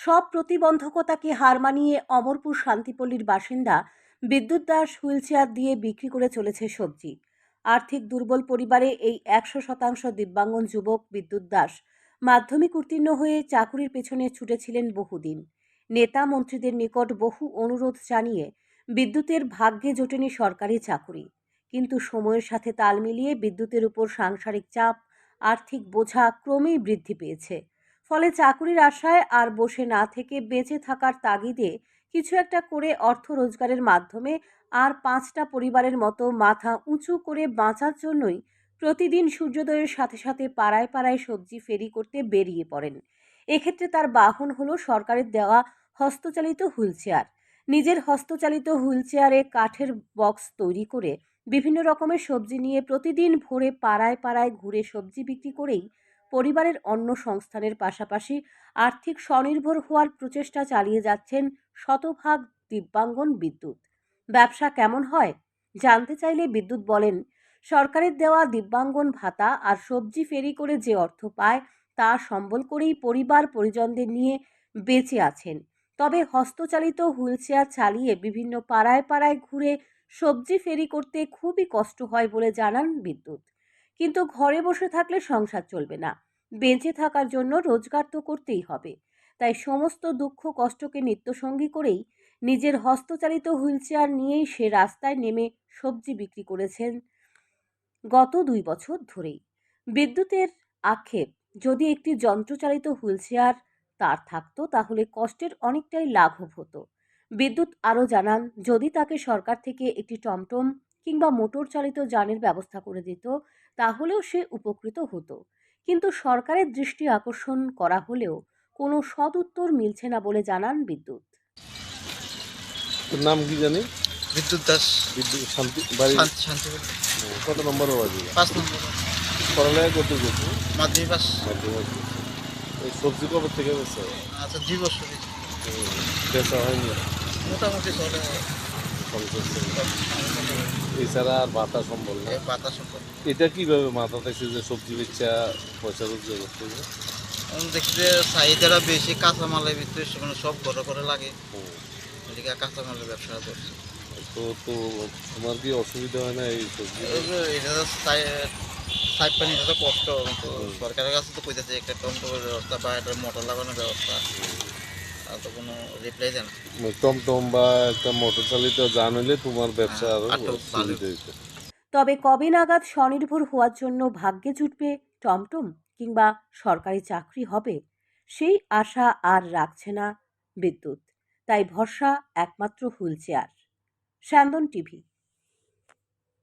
সব প্রতিবন্ধকতাকে হার মানিয়ে অমরপুর শান্তিপল্লীর বাসিন্দা বিদ্যুৎ দাস হুইলচেয়ার দিয়ে বিক্রি করে চলেছে সবজি। আর্থিক দুর্বল পরিবারে এই একশো শতাংশ দিব্যাঙ্গন যুবক বিদ্যুৎ দাস মাধ্যমিক উত্তীর্ণ হয়ে চাকুরির পেছনে ছুটেছিলেন বহুদিন। নেতা মন্ত্রীদের নিকট বহু অনুরোধ জানিয়ে বিদ্যুতের ভাগ্যে জোটেনি সরকারি চাকুরি। কিন্তু সময়ের সাথে তাল মিলিয়ে বিদ্যুতের উপর সাংসারিক চাপ, আর্থিক বোঝা ক্রমেই বৃদ্ধি পেয়েছে। ফলে চাকুরির আশায় আর বসে না থেকে বেঁচে থাকার তাগিদে কিছু একটা করে অর্থ রোজগারের মাধ্যমে আর পাঁচটা পরিবারের মতো মাথা উঁচু করে বাঁচার জন্যই প্রতিদিন সূর্যোদয়ের সাথে সাথে পাড়ায় পাড়ায় সবজি ফেরি করতে বেরিয়ে পড়েন। এক্ষেত্রে তার বাহন হলো সরকারের দেওয়া হস্তচালিত হুইলচেয়ার নিজের হস্তচালিত হুইলচেয়ারে কাঠের বক্স তৈরি করে বিভিন্ন রকমের সবজি নিয়ে প্রতিদিন ভোরে পাড়ায় পাড়ায় ঘুরে সবজি বিক্রি করেই পরিবারের অন্য সংস্থানের পাশাপাশি আর্থিক স্বনির্ভর হওয়ার প্রচেষ্টা চালিয়ে যাচ্ছেন শতভাগ দিব্যাঙ্গন বিদ্যুৎ। ব্যবসা কেমন হয়? জানতে চাইলে বিদ্যুৎ বলেন, সরকারের দেওয়া দিব্যাঙ্গন ভাতা আর সবজি ফেরি করে যে অর্থ পায় তা সম্বল করেই পরিবার পরিজনদের নিয়ে বেঁচে আছেন। তবে হস্তচালিত হুইলচেয়ার চালিয়ে বিভিন্ন পাড়ায় পাড়ায় ঘুরে সবজি ফেরি করতে খুবই কষ্ট হয় বলে জানান বিদ্যুৎ। কিন্তু ঘরে বসে থাকলে সংসার চলবে না। বেঁচে থাকার জন্য রোজগার তো করতেই হবে। তাই সমস্ত দুঃখ, কষ্টকে নিত্যসঙ্গী করেই নিজের হস্তচালিত হুইলচেয়ার নিয়েই সে রাস্তায় নেমে সবজি বিক্রি করেছেন গত দুই বছর ধরেই। বিদ্যুতের আক্ষেপ, যদি একটি যন্ত্রচালিত হুইলচেয়ার তার থাকতো, তাহলে কষ্টের অনেকটাই লাঘব হতো। বিদ্যুৎ আরও জানান, যদি তাকে সরকার থেকে একটি টমটম কিংবা মোটর চালিত যানের ব্যবস্থা করে দিত তাহলেও সে উপকৃত হতো। কিন্তু সরকারের দৃষ্টি আকর্ষণ করা হলেও কোনো সদ উত্তর মিলছে না বলে জানান বিদ্যুৎ। নাম কি জানি বিদ্যুৎ দাস। বিদ্যুৎ শান্তি বাড়ি? কত নম্বর বাড়ি পাঁচ নম্বর পড়ালেখা করতে গেছি মাধ্যমিক পাস। এই সবজি কবে থেকে বেচা আচ্ছা দুই বছর বেচা হয়নি? মোটামুটি চলে। এছাড়া আর ভাতা সম্বল না এই পাতা এটা কীভাবে মাথা থাকছে যে সবজি বেচা পয়সা রোজগার করতে হবে? এখন দেখি যে চাহিদাটা বেশি কাঁচামালের ভিতরে মানে সব ঘরে ঘরে লাগে। এদিকে কাঁচামালের ব্যবসা করছে। তো তো তোমার কি অসুবিধা হয় না এই সবজি? এটা সাইড পানি এটা তো কষ্ট। তো সরকারের কাছে তো কইতেছে একটা টমটমের ব্যবস্থা বা একটা মোটর লাগানোর ব্যবস্থা। তো কোনো রিপ্লাই দেয় না। টমটম বা একটা মোটর চালিত যান হলে তোমার ব্যবসা আরও হ্যাঁ। সুবিধা হইতো তবে কবে নাগাদ স্বনির্ভর হওয়ার জন্য ভাগ্যে জুটবে টমটম কিংবা সরকারি চাকরি হবে সেই আশা আর রাখছে না বিদ্যুৎ। তাই ভরসা একমাত্র হুইলচেয়ার স্যান্দন টিভি।